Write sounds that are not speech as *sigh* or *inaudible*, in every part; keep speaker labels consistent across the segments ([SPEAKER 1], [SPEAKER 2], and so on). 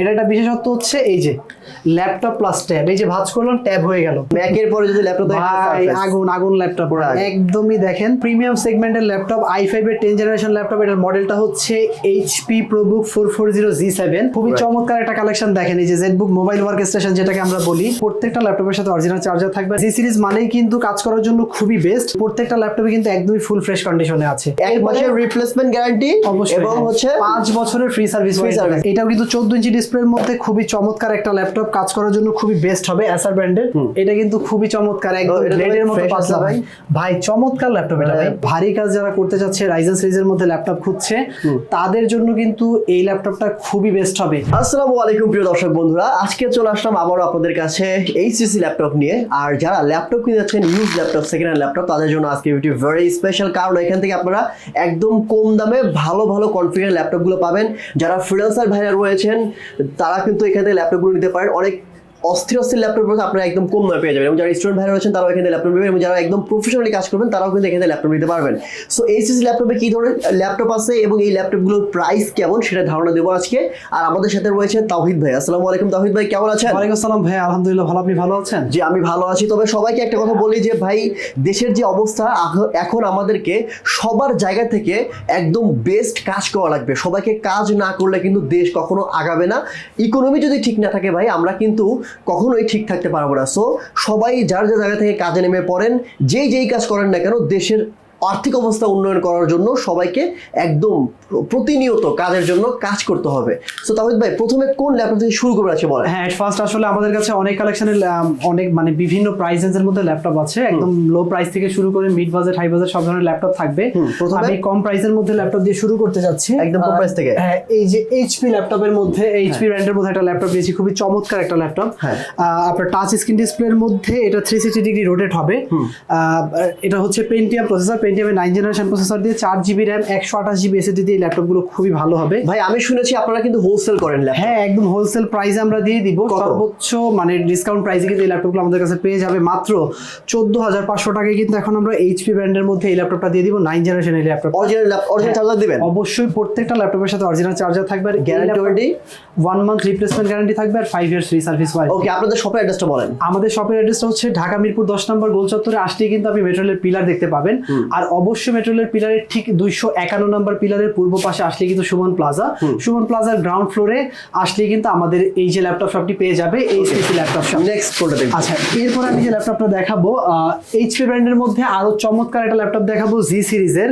[SPEAKER 1] এটা একটা বিশেষত্ব হচ্ছে এই যে ল্যাপটপ প্লাস ট্যাব এই যে ভাঁজ করলাম ট্যাব হয়ে গেল।
[SPEAKER 2] ম্যাকের পরে যদি ল্যাপটপ
[SPEAKER 1] ভাই আগুন আগুন ল্যাপটপ। একদমই দেখেন প্রিমিয়াম সেগমেন্টের ল্যাপটপ আই ফাইভ এর টেন জেনারেশন ল্যাপটপ এটার মডেলটা হচ্ছে জিরো জি সেভেন খুবই চমৎকার একটা কালেকশন দেখেন এই যে জেটবুক মোবাইল ওয়ার্ক স্টেশন যেটাকে আমরা বলি। প্রত্যেকটা ল্যাপটপের সাথে অরিজিনাল চার্জার থাকবে। জি সিরিজ মানেই কিন্তু কাজ করার জন্য খুবই বেস্ট প্রত্যেকটা ল্যাপটপে কিন্তু একদমই ফুল ফ্রেশ কন্ডিশনে আছে।
[SPEAKER 2] এক মাসের রিপ্লেসমেন্ট গ্যারান্টি
[SPEAKER 1] অবশ্যই
[SPEAKER 2] এবং
[SPEAKER 1] হ্যাঁ।
[SPEAKER 2] হচ্ছে
[SPEAKER 1] পাঁচ বছরের ফ্রি সার্ভিস এটাও কিন্তু চোদ্দ ইঞ্চি ডিসপ্লের মধ্যে খুবই চমৎকার একটা ল্যাপটপ কাজ করার জন্য খুবই বেস্ট হবে অ্যাসার ব্র্যান্ডের এটা কিন্তু খুবই চমৎকার একদম ব্লেডের মতো পাতলা। ভাই। ভাই চমৎকার ল্যাপটপ এটা ভাই।
[SPEAKER 2] হ্যাঁ।
[SPEAKER 1] ভারী কাজ যারা করতে চাচ্ছে রাইজেন সিরিজের মধ্যে ল্যাপটপ খুঁজছে তাদের জন্য কিন্তু এই ল্যাপটপটা খুবই বেস্ট হবে।
[SPEAKER 2] আসসালামু আলাইকুম প্রিয় দর্শক বন্ধুরা। আজকে চলে আসলাম আবারও আপনাদের কাছে এইচসিসি ল্যাপটপ নিয়ে। আর যারা ল্যাপটপ কিনে যাচ্ছেন use laptop second hand laptop তাদের জন্য আজকে ভিডিও ভেরি স্পেশাল কারণ এখান থেকে আপনারা একদম কম দামে ভালো ভালো কনফিগার ল্যাপটপগুলো পাবেন। যারা ফ্রিল্যান্সার ভাইরা রয়েছেন তারা কিন্তু এখান থেকে ল্যাপটপগুলো নিতে পারেন। অনেক অস্থির অস্থির ল্যাপটপ আপনারা একদম কম দামে পেয়ে যাবেন। এবং যারা স্টুডেন্ট ভাইরা রয়েছেন তারাও এখানে ল্যাপটপ নেবেন। এবং যারা একদম প্রফেশনালি কাজ করবেন তারাও কিন্তু এখানে ল্যাপটপ নিতে পারবেন। সো এইচসিসি ল্যাপটপে কি ধরনের ল্যাপটপ আছে এবং এই ল্যাপটপগুলোর প্রাইস কেমন সেটা ধারণা দেবো আজকে। আর আমাদের সাথে রয়েছে তাহিদ ভাই। আসসালামু আলাইকুম তাহিদ ভাই কেমন আছেন?
[SPEAKER 1] ওয়ালাইকুম আসসালাম ভাই আলহামদুলিল্লাহ ভালো। আপনি ভালো আছেন?
[SPEAKER 2] যে আমি ভালো আছি। তবে সবাইকে একটা কথা বলি যে ভাই দেশের যে অবস্থা এখন আমাদেরকে সবার জায়গা থেকে একদম বেস্ট কাজ করা লাগবে। সবাইকে কাজ না করলে কিন্তু দেশ কখনো আগাবে না। ইকোনমি যদি ঠিক না থাকে ভাই আমরা কিন্তু কখনোই ঠিক থাকতে পারব না। সো সবাই যার যার জায়গা থেকে কাজে নেমে পড়েন, যেই যেই কাজ করেন না কেন, দেশের আর্থিক অবস্থা উন্নয়ন করার জন্য সবাইকে একদম প্রতিনিয়ত কাজের জন্য কাজ করতে হবে। সো তাহিদ ভাই প্রথমে কোন ল্যাপটপ থেকে শুরু করবে আছে বলেন?
[SPEAKER 1] হ্যাঁ এট ফার্স্ট আসলে আমাদের কাছে অনেক কালেকশনের অনেক মানে বিভিন্ন প্রাইস রেঞ্জের মধ্যে ল্যাপটপ আছে। একদম লো প্রাইস থেকে শুরু করে মিড বাজেট হাই বাজেট সব ধরনের ল্যাপটপ থাকবে।
[SPEAKER 2] প্রথমে?
[SPEAKER 1] আমি কম প্রাইসের মধ্যে ল্যাপটপ দিয়ে শুরু করতে যাচ্ছি
[SPEAKER 2] একদম কম price থেকে?
[SPEAKER 1] হ্যাঁ এই যে এইচপি ল্যাপটপের মধ্যে এইচপি ব্র্যান্ডের মধ্যে একটা ল্যাপটপ দিয়েছি খুবই চমৎকার একটা ল্যাপটপ।
[SPEAKER 2] হ্যাঁ।
[SPEAKER 1] আপনার টাচ স্ক্রিন ডিসপ্লের মধ্যে এটা থ্রি সিক্সটি ডিগ্রি রোটেট হবে। এটা হচ্ছে পেন্টিয়াম প্রসেসর পেন্টিয়ামের নাইন জেনারেশন প্রসেসর দিয়ে চার জিবি র্যাম একশো আঠাশ জিবি এসএসডি দিয়ে ল্যাপটপগুলো খুবই ভালো হবে।
[SPEAKER 2] ভাই আমি শুনেছি আপনারা কিন্তু হোলসেল করেন
[SPEAKER 1] হ্যাঁ একদম হোলসেল প্রাইসে আমরা দিয়ে দিব। সর্বোচ্চ মানে ডিসকাউন্ট প্রাইসে কিন্তু এই ল্যাপটপগুলো আমাদের কাছে পেয়ে যাবে। মাত্র চোদ্দ হাজার পাঁচশো টাকায় কিন্তু এখন আমরা এইচপি ব্র্যান্ডের মধ্যে এই ল্যাপটপটা দিয়ে দিব। নাইন জেনারেশন এই ল্যাপটপ
[SPEAKER 2] অরিজিনাল অরিজিনাল চার্জার দিবেন?
[SPEAKER 1] অবশ্যই প্রত্যেকটা ল্যাপটপের সাথে অরিজিনাল চার্জার থাকবে আর
[SPEAKER 2] guarantee
[SPEAKER 1] one month replacement guarantee থাকবে আর five years free service warranty
[SPEAKER 2] okay আপনাদের শপের অ্যাড্রেসটা বলেন।
[SPEAKER 1] আমাদের শপের অ্যাড্রেসটা হচ্ছে ঢাকা মিরপুর দশ নম্বর গোল চত্বরে। আসলেই কিন্তু আপনি মেট্রোলের পিলার দেখতে পাবেন। আর অবশ্যই মেট্রোলের পিলারের ঠিক দুইশো একান্ন নম্বর পিলারের পূর্ব পাশে আসলে কিন্তু সুমন প্লাজা। সুমন প্লাজার গ্রাউন্ড ফ্লোরে আসলে কিন্তু আমাদের এই যে ল্যাপটপ শপটি পেয়ে যাবে এই সিসি ল্যাপটপ শপ
[SPEAKER 2] নেক্সট কোনটা দেখবেন
[SPEAKER 1] আচ্ছা এরপর আমি যে ল্যাপটপটা দেখাবো এইচপি ব্র্যান্ডের মধ্যে আরও চমৎকার একটা ল্যাপটপ দেখাবো জি সিরিজের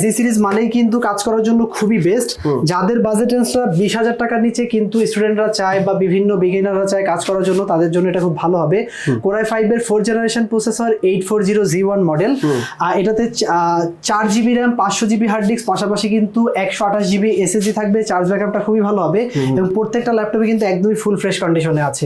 [SPEAKER 1] জি সিরিজ মানেই কিন্তু কাজ করার জন্য খুবই বেস্ট যাদের বাজেট রেঞ্জটা বিশ হাজার টাকার নিচে কিন্তু স্টুডেন্টরা চায় বা বিভিন্ন বিগিনাররা চায় কাজ করার জন্য তাদের জন্য এটা খুব ভালো হবে। কোরাই ফাইভ এর four generation processor eight four zero G one model এটাতে চার জিবি র্যাম পাঁচশো জিবি হার্ড ডিস্ক পাশাপাশি কিন্তু একশো আঠাশ জিবি এসএসডি থাকবে চার্জ ব্যাকআপটা খুবই ভালো হবে এবং প্রত্যেকটা ল্যাপটপে কিন্তু একদমই ফুল ফ্রেশ কন্ডিশনে আছে।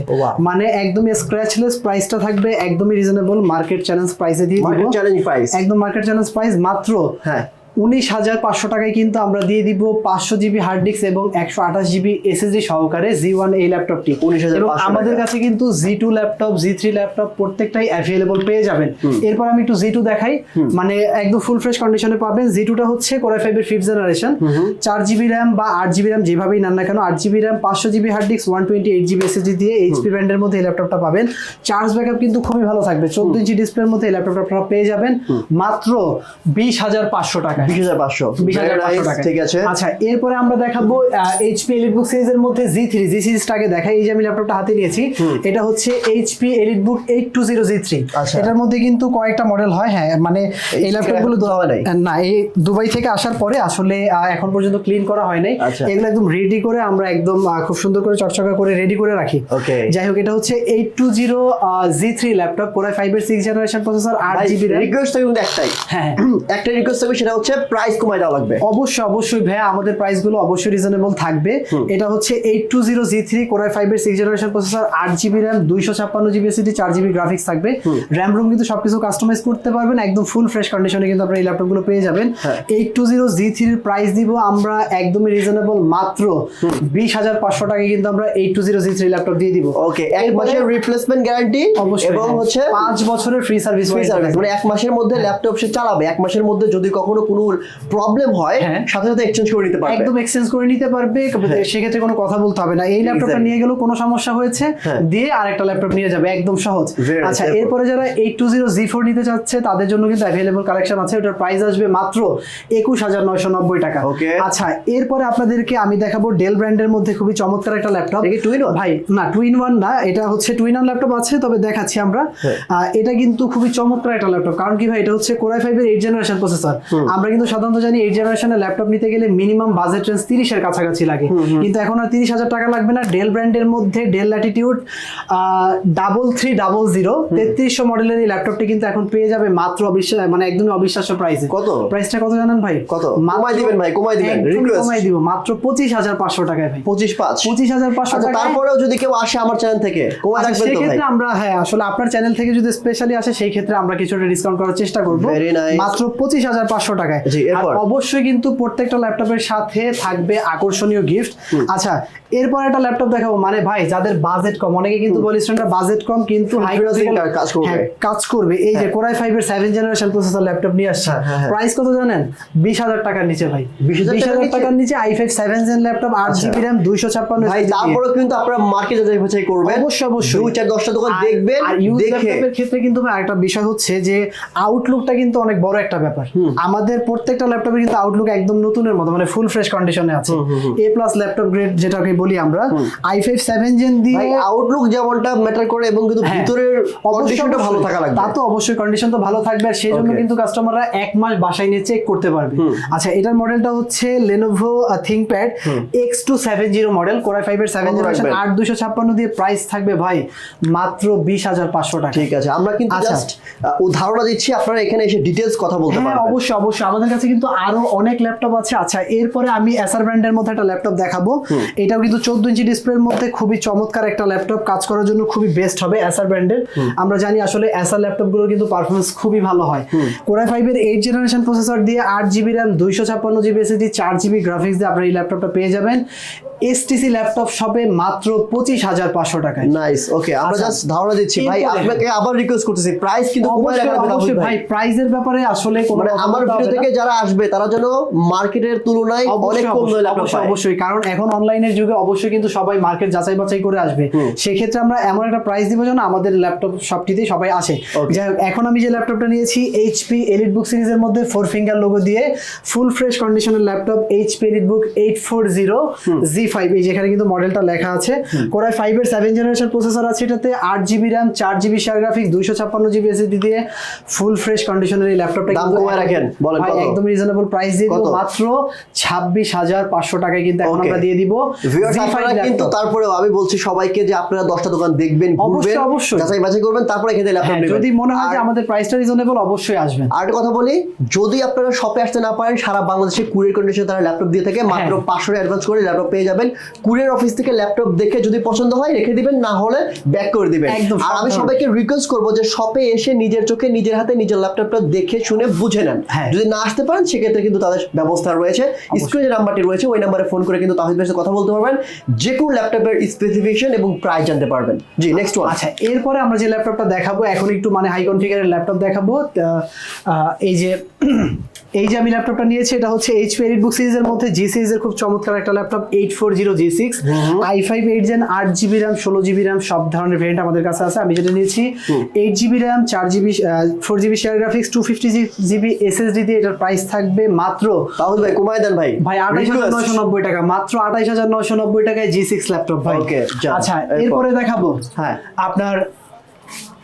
[SPEAKER 1] মানে একদমই স্ক্র্যাচলেস প্রাইসটা থাকবে একদমই রিজনেবল মার্কেট চ্যালেঞ্জ প্রাইসে দিয়ে
[SPEAKER 2] চ্যালেঞ্জ প্রাইস
[SPEAKER 1] একদম মার্কেট চ্যালেঞ্জ প্রাইস মাত্র
[SPEAKER 2] হ্যাঁ।
[SPEAKER 1] উনিশ হাজার পাঁচশো টাকায় কিন্তু আমরা দিয়ে দিব পাঁচশো জিবি হার্ড ডিস্ক এবং একশো আঠাশ জিবি এসএসডি সহকারে জি ওয়ান এই ল্যাপটপটি
[SPEAKER 2] 19,500
[SPEAKER 1] এবং
[SPEAKER 2] টাকা।
[SPEAKER 1] আমাদের কাছে কিন্তু G two laptop G three laptop প্রত্যেকটাই অ্যাভেলেবল পেয়ে যাবেন। এরপর আমি একটু জি টু দেখাই। মানে একদম ফুল ফ্রেশ কন্ডিশনে পাবেন। জি টুটা হচ্ছে কোরাই ফাইভ এর ফিফথ জেনারেশন চার জিবি র্যাম বা আট জিবি র্যাম যেভাবেই নেন না কেন আট জিবি র্যাম পাঁচশো GB hard disk one twenty eight GB SSD দিয়ে এইচপি ব্র্যান্ডের মধ্যে এই ল্যাপটপটা পাবেন। চার্জ ব্যাকআপ কিন্তু খুবই ভালো থাকবে। চোদ্দ ইঞ্চি ডিসপ্লের মধ্যে এই ল্যাপটপটা পেয়ে যাবেন। মাত্র বিশ হাজার পাঁচশো টাকা
[SPEAKER 2] ঠিক আছে।
[SPEAKER 1] আচ্ছা এরপরে আমরা দেখাবো এইচপি এলিটবুক সিরিজের মধ্যে জি থ্রি জি সিরিজটাকে দেখাই। এই যে আমি ল্যাপটপটা হাতে নিয়েছি এটা হচ্ছে HP EliteBook eight two zero G three
[SPEAKER 2] আচ্ছা।
[SPEAKER 1] এটার মধ্যে কিন্তু কয়েকটা মডেল হয় হ্যাঁ মানে এই ল্যাপটপগুলো
[SPEAKER 2] এখন ধোয়া নাই?
[SPEAKER 1] না এই দুবাই থেকে আসার পরে আসলে এখন পর্যন্ত ক্লিন করা হয় নাই।
[SPEAKER 2] আচ্ছা।
[SPEAKER 1] এগুলো একদম রেডি করে আমরা একদম খুব সুন্দর করে চকচকা করে রেডি করে রাখি। যাই হোক এটা হচ্ছে eight two zero G three laptop core i five এর সিক্স জেনারেশন প্রসেসর আট জিবি
[SPEAKER 2] রিকোয়েস্ট কিন্তু একটাই।
[SPEAKER 1] হ্যাঁ *clears throat*
[SPEAKER 2] একটা রিকোয়েস্ট থাকবে সেটা হচ্ছে প্রাইস কমাই দেওয়া লাগবে।
[SPEAKER 1] অবশ্যই অবশ্যই ভাইয়া আমাদের প্রাইসগুলো অবশ্যই রিজনেবল থাকবে। এটা হচ্ছে eight two zero G three core i five এর সিক্স জেনারেশন প্রসেসর আট জিবি র্যাম দুইশো ছাপ্পান্ন জিবি এসিডি চার জিবি গ্রাফিক্স থাকবে। র্যাম রুম কিন্তু সবকিছু কাস্টমাইজ করতে পারবেন একদম ফুল ফ্রেশ কন্ডিশনে কিন্তু আপনার এই ল্যাপটপগুলো পেয়ে যাবেন। এইট টু জিরো জি থ্রির প্রাইস দিব আমরা একদমই রিজনেবল মাত্র বিশ হাজার পাঁচশো টাকায় কিন্তু আমরা eight two zero G three laptop দিয়ে দিব।
[SPEAKER 2] ওকে এক মাসের রিপ্লেসমেন্ট গ্যারান্টি
[SPEAKER 1] অবশ্যই
[SPEAKER 2] এবং। হচ্ছে
[SPEAKER 1] পাঁচ বছরের ফ্রি সার্ভিস
[SPEAKER 2] ফ্রি সার্ভিস মানে এক মাসের মধ্যে ল্যাপটপ সে চালাবে এক মাসের মধ্যে যদি কখনো কোনো প্রবলেম হয়
[SPEAKER 1] হ্যাঁ।
[SPEAKER 2] সাথে সাথে এক্সচেঞ্জ করে নিতে পারবে।
[SPEAKER 1] একদম এক্সচেঞ্জ করে নিতে পারবে সেক্ষেত্রে কোনো কথা বলতে হবে না। এই ল্যাপটপটা নিয়ে গেলেও কোনো সমস্যা হয়েছে
[SPEAKER 2] হ্যাঁ।
[SPEAKER 1] দিয়ে আরেকটা ল্যাপটপ নিয়ে যাবে একদম সহজ। আচ্ছা
[SPEAKER 2] এরপরে?
[SPEAKER 1] যারা eight two zero G four নিতে চাচ্ছে তাদের জন্য কিন্তু অ্যাভেলেবল কালেকশন আছে ওটার প্রাইস আসবে মাত্র একুশ হাজার নয়শো নব্বই টাকা। আচ্ছা এরপরে আপনাদেরকে আমি দেখাবো ডেল ব্র্যান্ডের মধ্যে খুবই চমৎকার একটা ল্যাপটপ
[SPEAKER 2] one?
[SPEAKER 1] ভাই না টু ইন ওয়ান না এটা হচ্ছে টু ইন ওয়ান ল্যাপটপ আছে তবে দেখাচ্ছি আমরা।
[SPEAKER 2] হ্যাঁ।
[SPEAKER 1] এটা কিন্তু খুবই চমৎকার একটা ল্যাপটপ কারণ কি ভাই এটা হচ্ছে কোরাই ফাইভের এইট জেনারেশন প্রসেসর আমরা কিন্তু সাধারণত জানি এইট জেনারেশনের ল্যাপটপ নিতে গেলে মিনিমাম বাজেট রেঞ্জ তিরিশের কাছাকাছি লাগে। কিন্তু এখন আর তিরিশ হাজার টাকা লাগবে না। ডেল ব্র্যান্ডের মধ্যে Dell Latitude double three double zero তেত্রিশশো মডেলের এই ল্যাপটপটি কিন্তু এখন পেয়ে যাবে মাত্র অবিশ্বাস মানে একদমই অবিশ্বাস্য প্রাইসে
[SPEAKER 2] কত?
[SPEAKER 1] প্রাইসটা কত জানেন ভাই?
[SPEAKER 2] কত? কমায় দিবেন ভাই, কমায় দিবেন।
[SPEAKER 1] কমায় দিব মাত্র পঁচিশ হাজার পাঁচশো টাকায় ভাই।
[SPEAKER 2] পঁচিশ পাঁচ।
[SPEAKER 1] পঁচিশ হাজার পাঁচশো
[SPEAKER 2] টাকা
[SPEAKER 1] টাকায়
[SPEAKER 2] তারপরেও যদি কেউ আসে আমার চ্যানেল থেকে
[SPEAKER 1] আচ্ছা,
[SPEAKER 2] রাখবেন তো ভাই?
[SPEAKER 1] সেক্ষেত্রে আমরা হ্যাঁ আসলে আপনার চ্যানেল থেকে যদি স্পেশালি আসে সেই ক্ষেত্রে আমরা কিছুটা ডিসকাউন্ট করার চেষ্টা করব. মাত্র পঁচিশ হাজার পাঁচশো টাকায়। আর অবশ্যই কিন্তু প্রত্যেকটা ল্যাপটপের সাথে থাকবে আকর্ষণীয় গিফট আচ্ছা এরপর একটা ল্যাপটপ দেখাবো। মানে ভাই যাদের বাজেট কম অনেকে কিন্তু বলি স্টুডেন্টরা বাজেট কম কিন্তু হাই
[SPEAKER 2] কাজ করবে।
[SPEAKER 1] কাজ করবে। এই যে কোরাই ফাইভ এর সেভেন জেনারেশন প্রসেসর ল্যাপটপ নিয়ে আসছে।
[SPEAKER 2] হ্যাঁ, হ্যাঁ, হ্যাঁ।
[SPEAKER 1] প্রাইস কত জানেন? বিশ হাজার টাকার নিচে ভাই। বিশ হাজার
[SPEAKER 2] টাকার নিচে?
[SPEAKER 1] I five seven gen laptop আট
[SPEAKER 2] আচ্ছা।
[SPEAKER 1] জিবি র্যাম দুইশো ছাপ্পান্ন
[SPEAKER 2] ভাই তারপরেও কিন্তু আপনারা মার্কেটে যাচাই বাছাই করবেন।
[SPEAKER 1] অবশ্যই, অবশ্যই।
[SPEAKER 2] দুই চার দশটা দোকান দেখবেন দেখে।
[SPEAKER 1] ক্ষেত্রে কিন্তু ভাই একটা বিষয় হচ্ছে যে আউটলুকটা কিন্তু অনেক বড় একটা ব্যাপার। আমাদের প্রত্যেকটা ল্যাপটপে কিন্তু আউটলুক একদম নতুনের মতো মানে ফুল ফ্রেশ কন্ডিশনে আছে। এ প্লাস ল্যাপটপ গ্রেড যেটাকে বলি আমরা আই ফাইভ সেভেন জেন দিয়ে
[SPEAKER 2] আউটলুক যেমনটা ম্যাটার করে এবং কিন্তু
[SPEAKER 1] হ্যাঁ।
[SPEAKER 2] ভিতরের কন্ডিশনটা ভালো থাকা লাগবে।
[SPEAKER 1] তা তো অবশ্যই কন্ডিশন তো ভালো থাকবে আর সেই জন্য কিন্তু কাস্টমাররা এক মাস বাসায় নিয়ে চেক করতে পারবে। আচ্ছা এটার মডেলটা হচ্ছে Lenovo ThinkPad X two seven zero model core i five এর সেভেন জেনারেশন? আট দুশো ছাপ্পান্ন দিয়ে প্রাইস থাকবে ভাই মাত্র বিশ হাজার পাঁচশো টাকা।
[SPEAKER 2] ঠিক আছে আমরা কিন্তু
[SPEAKER 1] আচ্ছা।
[SPEAKER 2] জাস্ট উদাহরণ দিচ্ছি আপনারা এখানে এসে ডিটেলস কথা বলতে
[SPEAKER 1] হ্যাঁ
[SPEAKER 2] পারবেন।
[SPEAKER 1] অবশ্যই অবশ্যই। আমাদের কাছে কিন্তু আরও অনেক ল্যাপটপ আছে। আচ্ছা এরপরে আমি এসআর ব্র্যান্ডের মধ্যে একটা ল্যাপটপ দেখাবো। এটাও কিন্তু চোদ্দ ইঞ্চি ডিসপ্লের মধ্যে খুবই চমৎকার একটা ল্যাপটপ কাজ করার জন্য খুবই বেস্ট হবে এসআর ব্র্যান্ডের আমরা জানি আসলে এসআর ল্যাপটপগুলো কিন্তু পারফরমেন্স খুবই ভালো হয়। কোরাই ফাইভ এর এইট জেনারেশন প্রসেসর দিয়ে আট জিবি র্যাম দুইশো ছাপ্পান্ন জিবি এসএসডি চার জিবি গ্রাফিক্স দিয়ে আপনার এই ল্যাপটপটা পেয়ে যাবেন। এসটিসি ল্যাপটপ শপে মাত্র পঁচিশ হাজার পাঁচশো টাকায়।
[SPEAKER 2] নাইস ওকে আমরা
[SPEAKER 1] আচ্ছা।
[SPEAKER 2] জাস্ট ধারণা দিচ্ছি ভাই আপনাকে আবার রিকোয়েস্ট করতেছি প্রাইস কিন্তু
[SPEAKER 1] অবশ্যই ভাই প্রাইজের ব্যাপারে আসলে
[SPEAKER 2] মানে আমার ভিডিও থেকে যারা আসবে তারা যেন মার্কেটের তুলনায় অনেক কম দামে
[SPEAKER 1] অবশ্যই,
[SPEAKER 2] ল্যাপটপ
[SPEAKER 1] অবশ্যই, কারণ এখন অনলাইনের যুগে অবশ্যই কিন্তু সবাই মার্কেট যাচাই বাছাই করে আসবে। সেক্ষেত্রে আমরা এমন একটা প্রাইস দিব যেন আমাদের ল্যাপটপ সবটিতে সবাই আসে. যাই হোক, এখন আমি যে ল্যাপটপটা নিয়েছি এইচপি এলিট বুক সিরিজের মধ্যে ফোর ফিঙ্গার লোগো দিয়ে ফুল ফ্রেশ কন্ডিশনের laptop HP elite book eight four zero G five এই যেখানে কিন্তু মডেলটা লেখা আছে। কোরাই ফাইভ এর সেভেন জেনারেশন প্রসেসর আছে এটাতে আট জিবি র্যাম চার জিবি শেয়ার গ্রাফিক্স দুইশো ছাপ্পান্ন জিবি এসএসডি দিয়ে ফুল ফ্রেশ কন্ডিশনের এই ল্যাপটপটা কিন্তু
[SPEAKER 2] রাখেন, বলেন
[SPEAKER 1] একদম রিজনেবল প্রাইস দিয়ে দিব মাত্র ছাব্বিশ হাজার পাঁচশো টাকায় কিন্তু এখন আমরা দিয়ে দিব
[SPEAKER 2] Viewers,
[SPEAKER 1] Z5
[SPEAKER 2] আপনারা
[SPEAKER 1] laptop।
[SPEAKER 2] কিন্তু তারপরেও আমি বলছি সবাইকে যে আপনারা দশটা দোকান দেখবেন ঘুরবেন
[SPEAKER 1] অবশ্যই, অবশ্যই।
[SPEAKER 2] যাচাই বাছাই করবেন তারপরে এখানে ল্যাপটপ নেবেন।
[SPEAKER 1] যদি মনে হয় যে আমাদের প্রাইসটা রিজনেবল অবশ্যই আসবেন।
[SPEAKER 2] আর একটা কথা বলি যদি আপনারা শপে আসতে না পারেন সারা বাংলাদেশে কুরিয়ার কন্ডিশনে তারা ল্যাপটপ দিয়ে থাকে মাত্র
[SPEAKER 1] হ্যাঁ।
[SPEAKER 2] পাঁচশো অ্যাডভান্স করে ল্যাপটপ পেয়ে যাবেন। কুরিয়ার অফিস থেকে ল্যাপটপ দেখে যদি পছন্দ হয় রেখে দিবেন না হলে ব্যাক করে দিবেন। আর আমি সবাইকে রিকোয়েস্ট করব যে শপে এসে নিজের চোখে নিজের হাতে নিজের ল্যাপটপটা দেখে শুনে বুঝে নেন।
[SPEAKER 1] হ্যাঁ।
[SPEAKER 2] যদি না আসতে পারেন সেক্ষেত্রে কিন্তু তাদের ব্যবস্থা রয়েছে। স্ক্রিনে নাম্বারটি রয়েছে ওই নাম্বারে ফোন করে কিন্তু তাহিদ ভাইয়ের কথা বলতে পারবেন। যে কোনো ল্যাপটপের স্পেসিফিকেশন এবং প্রাইস জানতে পারবেন। জি নেক্সট ওয়ান
[SPEAKER 1] আচ্ছা এরপরে আমরা যে ল্যাপটপটা দেখাবো এখন একটু মানে হাই কনফিগারের ল্যাপটপ দেখাবো। এই যে *clears throat* এই যে আমি ল্যাপটপটা নিয়েছি এটা হচ্ছে এইচপি এলিট বুক সিরিজের মধ্যে জি সিরিজের খুব চমৎকার একটা laptop eight four zero G six i five eight gen আট জিবি র্যাম ষোলো জিবি র্যাম সব ধরনের ভেরিয়েন্ট আমাদের কাছে আছে। আমি যেটা নিয়েছি এইট জিবি র্যাম চার GB four GB share graphics two fifty GB SSD দিয়ে এটার প্রাইস থাকবে মাত্র
[SPEAKER 2] তাহলে ভাই কমায় দেন ভাই।
[SPEAKER 1] ভাই আঠাইশ হাজার নয়শো নব্বই টাকা মাত্র আঠাইশ হাজার নয়শো নব্বই টাকায় জি সিক্স ল্যাপটপ ভাই। আচ্ছা
[SPEAKER 2] এরপরে
[SPEAKER 1] দেখাবো
[SPEAKER 2] হ্যাঁ।
[SPEAKER 1] আপনার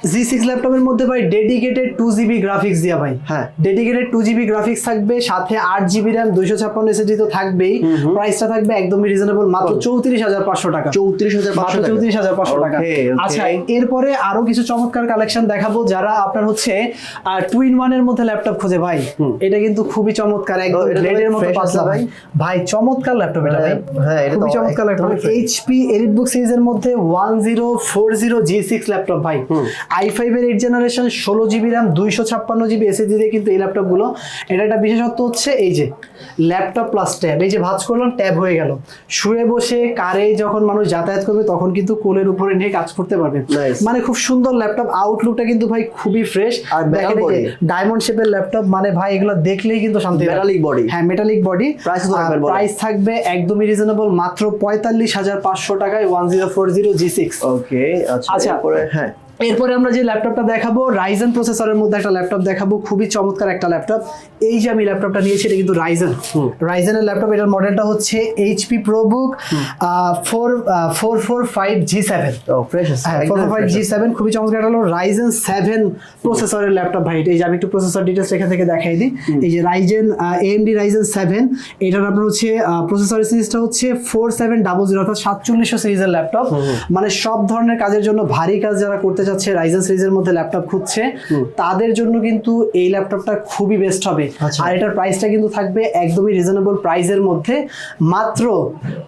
[SPEAKER 1] জি সিক্স ল্যাপটপের মধ্যে ভাই ডেডিকেটেড টু জিবি গ্রাফিক্স দিয়া ভাই।
[SPEAKER 2] হ্যাঁ।
[SPEAKER 1] ডেডিকেটেড টু জিবি গ্রাফিক্স থাকবে সাথে আট জিবি র্যাম দুইশো ছাপ্পান্ন এসএসডি তো থাকবেই। প্রাইসটা থাকবে একদমই রিজনেবল মাত্র চৌত্রিশ হাজার পাঁচশো টাকা।
[SPEAKER 2] চৌত্রিশ হাজার
[SPEAKER 1] মাত্র
[SPEAKER 2] পাঁচশো
[SPEAKER 1] চৌত্রিশ হাজার পাঁচশো টাকা. আচ্ছা এরপরে আরও কিছু চমৎকার কালেকশন দেখাবো যারা আপনার হচ্ছে টুইন ওয়ানের মধ্যে ল্যাপটপ খোঁজে ভাই। এটা কিন্তু খুবই চমৎকার একদম ব্লেডের মতো পাতলা ভাই। ভাই। চমৎকার ল্যাপটপ এটা ভাই।
[SPEAKER 2] হ্যাঁ,
[SPEAKER 1] খুবই চমৎকার ল্যাপটপ এইচপি এলিট বুক সিরিজের মধ্যে one zero four zero G six laptop ভাই। আই ফাইভ এর এইট জেনারেশন ষোলো জিবি র্যাম দুইশো ছাপ্পান্ন জিবি এসএসডি দিয়ে কিন্তু এই ল্যাপটপগুলো এটা একটা বিশেষত্ব হচ্ছে এই যে ল্যাপটপ প্লাস ট্যাব এই যে ভাজ করলাম ট্যাব হয়ে গেল। শুয়ে বসে কারে যখন মানুষ যাতায়াত করবে তখন কিন্তু কোলের উপরে নিয়ে কাজ করতে পারবে। মানে খুব সুন্দর ল্যাপটপ আউটলুকটা কিন্তু ভাই খুবই ফ্রেশ
[SPEAKER 2] আর
[SPEAKER 1] ডায়মন্ড শেপের ল্যাপটপ মানে ভাই এগুলো দেখলেই কিন্তু শান্তি
[SPEAKER 2] মেটালিক বডি
[SPEAKER 1] হ্যাঁ মেটালিক বডি? প্রাইস থাকবে একদমই রিজনেবল মাত্র পঁয়তাল্লিশ হাজার পাঁচশো টাকায় one zero four zero G six
[SPEAKER 2] okay আচ্ছা
[SPEAKER 1] আচ্ছা।
[SPEAKER 2] হ্যাঁ।
[SPEAKER 1] এরপরে আমরা যে ল্যাপটপটা দেখাবো রাইজেন প্রসেসরের মধ্যে একটা ল্যাপটপ দেখাবো খুবই চমৎকার একটা ল্যাপটপ। এই যে আমি ল্যাপটপটা নিয়েছি এটা কিন্তু রাইজেন রাইজেনের ল্যাপটপ এটার মডেলটা হচ্ছে HP ProBook four four four five G seven হ্যাঁ ফোর ফাইভ জি সেভেন খুবই চমৎকার একটা হলো রাইজেন সেভেন প্রসেসরের ল্যাপটপ ভাই এই যে আমি একটু প্রসেসর ডিটেলস এখান থেকে দেখাই দিই। এই যে রাইজেন এএমডি রাইজেন সেভেন এটার আপনার হচ্ছে প্রসেসর সিরিজটা হচ্ছে ফোর সেভেন ডাবল জিরো অর্থাৎ সাতচল্লিশশো সিরিজের ল্যাপটপ। মানে সব ধরনের কাজের জন্য ভারী কাজ যারা করতে চাচ্ছে রাইজেন সিরিজের মধ্যে ল্যাপটপ খুঁজছে। তাদের জন্য কিন্তু এই ল্যাপটপটা খুবই বেস্ট হবে।
[SPEAKER 2] আচ্ছা।
[SPEAKER 1] আর এটার প্রাইসটা কিন্তু থাকবে একদমই রিজনেবল প্রাইসের মধ্যে। মাত্র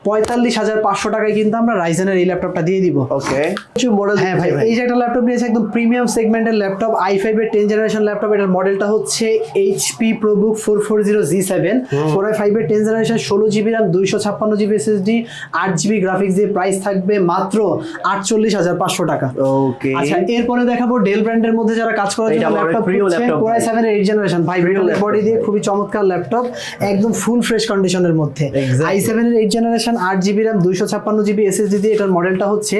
[SPEAKER 1] পঁয়তাল্লিশ হাজার পাঁচশো টাকায় কিন্তু আমরা রাইজেনের এই ল্যাপটপটা দিয়ে দিব।
[SPEAKER 2] ওকে কিছু মডেল
[SPEAKER 1] হ্যাঁ ভাই এই যে একটা ল্যাপটপ নিয়েছে একদম প্রিমিয়াম সেগমেন্টের ল্যাপটপ আই ফাইভ এর টেন জেনারেশন ল্যাপটপ এটার মডেলটা হচ্ছে HP ProBook four four zero G seven four i five এর টেন জেনারেশন ষোলো জিবি র্যাম দুইশো ছাপ্পান্ন জিবি এসএসডি আট জিবি গ্রাফিক্স দিয়ে প্রাইস থাকবে মাত্র আটচল্লিশ হাজার পাঁচশো টাকা।
[SPEAKER 2] ওকে
[SPEAKER 1] আচ্ছা এরপরে দেখাবো ডেল ব্র্যান্ডের মধ্যে যারা কাজ
[SPEAKER 2] এটা
[SPEAKER 1] জন্য ল্যাপটপ কোরাই
[SPEAKER 2] ভাই।
[SPEAKER 1] সেভেন এইট জেনারেশন ভাই ভিডিও বডি দিয়ে খুবই চমৎকার ল্যাপটপ একদম ফুল ফ্রেশ কন্ডিশনের মধ্যে
[SPEAKER 2] Exactly.
[SPEAKER 1] আই সেভেন এর এইট জেনারেশন আট জিবি র্যাম দুইশো ছাপ্পান্ন জিবি এসএসডি দিয়ে এটার মডেলটা হচ্ছে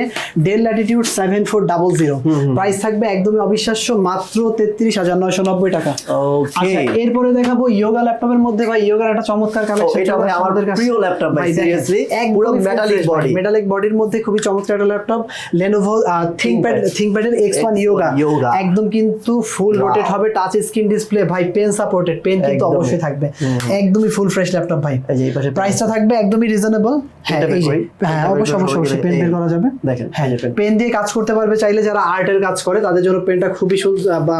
[SPEAKER 1] Dell Latitude seven four double zero price থাকবে একদমই অবিশ্বাস্য মাত্র তেত্রিশ হাজার নয়শো নব্বই টাকা
[SPEAKER 2] ওকে
[SPEAKER 1] আচ্ছা এরপরে দেখাবো ইয়োগা ল্যাপটপের মধ্যে ভাই ইয়োগার একটা চমৎকার কালেকশন
[SPEAKER 2] এটা ভাই আমার প্রিয় laptop ভাই, seriously। পুরো metallic body।
[SPEAKER 1] মেটালিক বডির মধ্যে খুবই চমৎকার একটা laptop Lenovo ThinkPad
[SPEAKER 2] ThinkPad।
[SPEAKER 1] X one
[SPEAKER 2] X1
[SPEAKER 1] Yoga একদম কিন্তু ফুল রোটেট হবে টাচ স্ক্রিন ডিসপ্লে ভাই পেন সাপোর্টেড পেন কিন্তু অবশ্যই থাকবে। একদমই ফুল ফ্রেশ ল্যাপটপ ভাই। প্রাইসটা থাকবে একদমই রিজনেবল হ্যাঁ
[SPEAKER 2] করি।
[SPEAKER 1] হ্যাঁ অবশ্যই অবশ্যই অবশ্যই পেন বের করা যাবে।
[SPEAKER 2] দেখেন,
[SPEAKER 1] হ্যাঁ। পেন দিয়ে কাজ করতে পারবে চাইলে যারা আর্টের কাজ করে তাদের জন্য পেনটা খুবই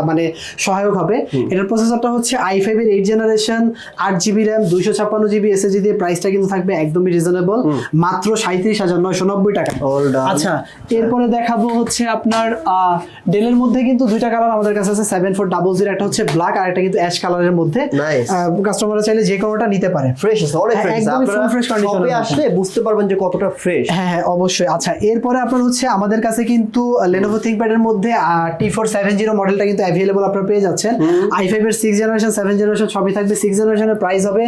[SPEAKER 1] মানে সহায়ক হবে। এটার প্রসেসরটা হচ্ছে আই ফাইভ এর এইট জেনারেশন আট জিবি র্যাম দুইশো ছাপ্পান্ন জিবি এসএসডি দিয়ে প্রাইসটা কিন্তু থাকবে একদমই রিজনেবল মাত্র সাঁত্রিশ হাজার নয়শো নব্বই টাকা। আচ্ছা এরপরে দেখাবো হচ্ছে আপনার ডেলের মধ্যে কিন্তু দুইটা কালার আমাদের কাছে আছে সেভেন ফোর ডাবল জিরো একটা হচ্ছে ব্ল্যাক আর একটা কিন্তু অ্যাশ কালারের মধ্যে। কাস্টমাররা চাইলে যে কোনোটা নিতে পারে।
[SPEAKER 2] ফ্রেশ আছে অনেক ফ্রেশ আপনারা
[SPEAKER 1] এর মধ্যে।
[SPEAKER 2] আসলে বুঝতে পারবেন যে কতটা ফ্রেশ
[SPEAKER 1] হ্যাঁ হ্যাঁ অবশ্যই। আচ্ছা এরপরে আপনার হচ্ছে আমাদের কাছে কিন্তু লেনোভো থিংকপ্যাডের মধ্যে টি ফোর সেভেন জিরো মডেলটা কিন্তু অ্যাভেলেবল আপনারা পেয়ে যাচ্ছেন। আই ফাইভ এর সিক্স জেনারেশন সেভেন জেনারেশন সবই থাকবে। সিক্স জেনারেশনের প্রাইস হবে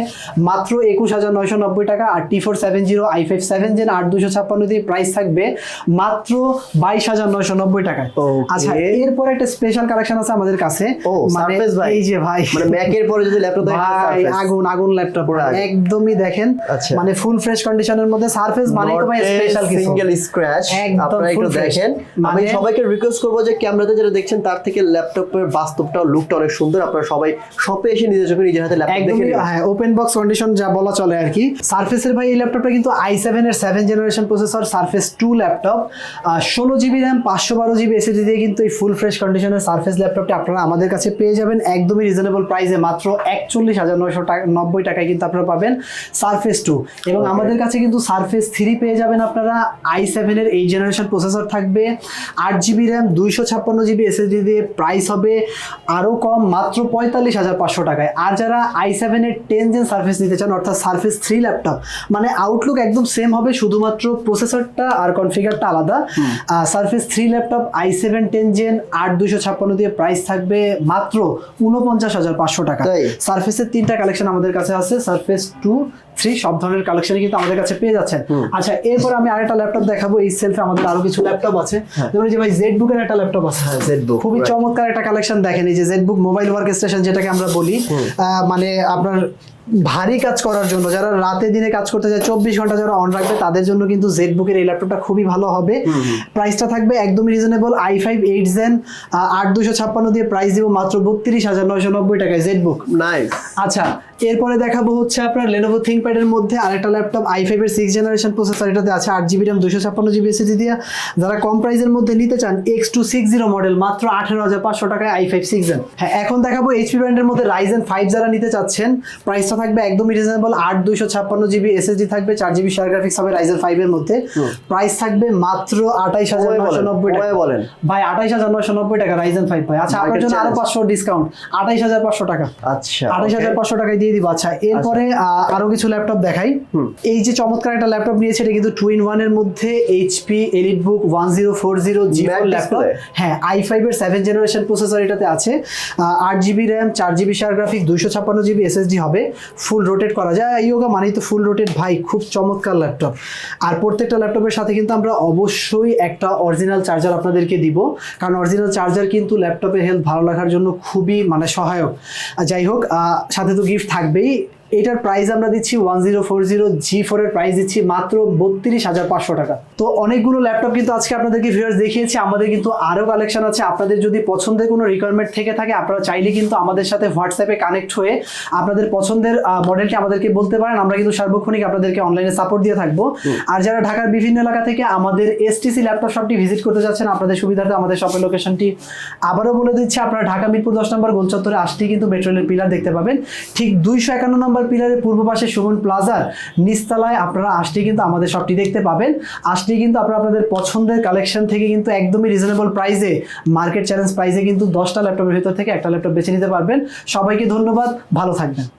[SPEAKER 1] মাত্র একুশ হাজার নয়শো নব্বই টাকা আর T four seven zero i five seven gen আট দুশো ছাপ্পান্ন দিয়ে প্রাইস থাকবে মাত্র বাইশ হাজার আচ্ছা এরপর একটা স্পেশাল কালেকশন আছে আমাদের কাছে।
[SPEAKER 2] ও
[SPEAKER 1] মানে
[SPEAKER 2] সারফেস ভাই।
[SPEAKER 1] এই যে ভাই।
[SPEAKER 2] মানে ম্যাকের পরে যদি ল্যাপটপ
[SPEAKER 1] ভাই আগুন আগুন ল্যাপটপ একদমই দেখেন।
[SPEAKER 2] আচ্ছা।
[SPEAKER 1] মানে ফুল ফ্রেশ কন্ডিশনের মধ্যে সারফেস মানে তো ভাই স্পেশাল কিছু।
[SPEAKER 2] সিঙ্গেল স্ক্র্যাচ আপনারা একটু দেখেন। আমি
[SPEAKER 1] মানে-
[SPEAKER 2] সবাইকে রিকোয়েস্ট করব যে ক্যামেরাতে যেটা দেখছেন তার থেকে ল্যাপটপের বাস্তবটা লুকটা অনেক সুন্দর। আপনারা সবাই শপে এসে নিজের চোখে নিজের হাতে ল্যাপটপ দেখে
[SPEAKER 1] হ্যাঁ ওপেন বক্স কন্ডিশন যা বলা চলে আর কি। সারফেসের ভাই এই ল্যাপটপটা কিন্তু আই সেভেন এর seven generation processor Surface two laptop ষোলো জিবি র্যাম পাঁচশো বারো জিবি এসএসডি দিয়ে কিন্তু এই ফুল ফ্রেশ কন্ডিশনের সারফেস ল্যাপটপটা আপনারা আমাদের কাছে পেয়ে যাবেন। একদমই রিজনেবল প্রাইসে মাত্র একচল্লিশ হাজার নয়শো টাকা নব্বই টাকায় কিন্তু আপনারা পাবেন সারফেস টু এবং আমাদের কাছে কিন্তু সারফেস থ্রি পেয়ে যাবেন আপনারা। আই সেভেনের এই জেনারেশন প্রসেসর থাকবে। আট জিবি র্যাম দুইশো ছাপ্পান্ন জিবি এসএসডি দিয়ে প্রাইস হবে আরও কম মাত্র পঁয়তাল্লিশ হাজার পাঁচশো টাকায়। আর যারা আই সেভেনের টেন জেন সার্ফেস নিতে চান অর্থাৎ সার্ফেস থ্রি ল্যাপটপ মানে আউটলুক একদম সেম হবে শুধুমাত্র প্রসেসরটা আর কনফিগারটা আলাদা। Surface three laptop i seven ten gen আট দুইশো ছাপ্পান্ন দিয়ে প্রাইস থাকবে মাত্র উনপঞ্চাশ হাজার পাঁচশো টাকা? সার্ফেসের তিনটা কালেকশন আমাদের কাছে আছে সারফেস টু থ্রি সব ধরনের কালেকশনই কিন্তু আমাদের কাছে পেয়ে যাচ্ছেন। আচ্ছা এরপর আমি আরেকটা ল্যাপটপ দেখাবো এই সেলফে আমাদের আরও কিছু ল্যাপটপ আছে। যেমন যে ভাই জেড বুকের একটা ল্যাপটপ আছে।
[SPEAKER 2] হ্যাঁ, ZBook,
[SPEAKER 1] খুবই চমৎকার একটা কালেকশন দেখেন এই যে ZBook mobile workstation যেটাকে আমরা বলি। মানে আপনার ভারী কাজ করার জন্য যারা রাতে দিনে কাজ করতে চায় চব্বিশ ঘণ্টা যারা অন রাখবে তাদের জন্য কিন্তু জেড বুকের এই ল্যাপটপটা খুবই ভালো হবে। প্রাইসটা থাকবে একদমই reasonable i five eight gen আট দুশো ছাপ্পান্ন দিয়ে প্রাইস দিব মাত্র বত্রিশ হাজার নয়শো নব্বই টাকায় জেড বুক
[SPEAKER 2] নাইস
[SPEAKER 1] আচ্ছা এরপরে দেখাবো হচ্ছে আপনার লেনোভো থিঙ্কপ্যাড এর মধ্যে আরেকটা ল্যাপটপ i5 এর সিক্স জেনারেশন প্রসেসর এটাতে আছে আট জিবি দুশো ছাপ্পান্ন জিবি এসএসডি দিয়ে। যারা কম প্রাইসের মধ্যে নিতে চান X two six zero model মাত্র আঠারো হাজার পাঁচশো টাকায় i5 সিক্স জেন হ্যাঁ এখন দেখাবো এইচপি ব্র্যান্ডের মধ্যে রাইজেন ফাইভ যারা নিতে চাচ্ছেন প্রাইসটা থাকবে একদমই রিজনেবল আট দুশো ছাপ্পান্ন জিবি এসএসডি থাকবে চার জিবি শেয়ার গ্রাফিক্স হবে রাইজেন ফাইভ এর মধ্যে। প্রাইস থাকবে মাত্র আঠাইশ হাজার
[SPEAKER 2] কমায়
[SPEAKER 1] নশো
[SPEAKER 2] বলেন,
[SPEAKER 1] নব্বই টাকা।
[SPEAKER 2] বলেন।
[SPEAKER 1] ভাই আঠাইশ হাজার নশো নব্বই টাকা রাইজেন ফাইভ ভাই আচ্ছা আপনার জন্য আরও
[SPEAKER 2] challenge।
[SPEAKER 1] পাঁচশো ডিসকাউন্ট আঠাইশ হাজার পাঁচশো টাকা
[SPEAKER 2] আচ্ছা
[SPEAKER 1] আঠাইশ হাজার পাঁচশো টাকায় দিয়ে দিব। আচ্ছা এরপরে আরও কিছু ল্যাপটপ দেখাই। এই যে চমৎকার একটা ল্যাপটপ নিয়েছে এটা কিন্তু টু ইন ওয়ানের মধ্যে HP elite book one zero four zero G laptop হ্যাঁ আই ফাইভ এর সেভেন জেনারেশন প্রসেসর এটাতে আছে। আট জিবি র্যাম চার জিবি শেয়ার গ্রাফিক দুইশো ছাপ্পান্ন জিবি এসএসডি হবে। ফুল রোটেট করা যায়। ইয়োগা মানেই তো ফুল রোটেট ভাই খুব চমৎকার ল্যাপটপ আর প্রত্যেকটা ল্যাপটপের সাথে কিন্তু আমরা অবশ্যই একটা অরিজিনাল চার্জার আপনাদেরকে দিব। কারণ অরিজিনাল চার্জার কিন্তু ল্যাপটপের হেলথ ভালো রাখার জন্য খুবই মানে সহায়ক। যাই হোক সাথে তো গিফট থাকবেই। এটার প্রাইস আমরা দিচ্ছি one zero four zero G four এর প্রাইস দিচ্ছি মাত্র বত্রিশ হাজার পাঁচশো টাকা। তো অনেকগুলো ল্যাপটপ কিন্তু আজকে আপনাদেরকে ভিউয়ার্স দেখিয়েছি আমাদের কিন্তু আরও কালেকশন আছে। আপনাদের যদি পছন্দের কোনো রিকোয়ারমেন্ট থেকে থাকে আপনারা চাইলে কিন্তু আমাদের সাথে হোয়াটসঅ্যাপে কানেক্ট হয়ে আপনাদের পছন্দের মডেলটি আমাদেরকে বলতে পারেন। আমরা কিন্তু সার্বক্ষণিক আপনাদেরকে অনলাইনে সাপোর্ট দিয়ে থাকব। আর যারা ঢাকার বিভিন্ন এলাকা থেকে আমাদের এসটিসি ল্যাপটপ শপটি ভিজিট করতে যাচ্ছেন আপনাদের সুবিধার্থে আমাদের শপের লোকেশনটি আবারও বলে দিচ্ছি আপনারা ঢাকা মিরপুর দশ নম্বর গোল চত্বরে আসলেই কিন্তু মেট্রোলের পিলার দেখতে পাবেন। ঠিক দুইশো একান্ন নম্বর পিলারের পূর্ব পাশে সুমন প্লাজার নিস্তালায় আপনারা আসলে কিন্তু আমাদের শপটি দেখতে পাবেন। আসলে কিন্তু আপনারা আপনাদের পছন্দের কালেকশন থেকে কিন্তু একদমই রিজনেবল প্রাইসে মার্কেট চ্যালেঞ্জ প্রাইসে কিন্তু দশটা ল্যাপটপের ভিতর থেকে একটা ল্যাপটপ বেছে নিতে পারবেন। সবাইকে ধন্যবাদ, ভালো থাকবেন।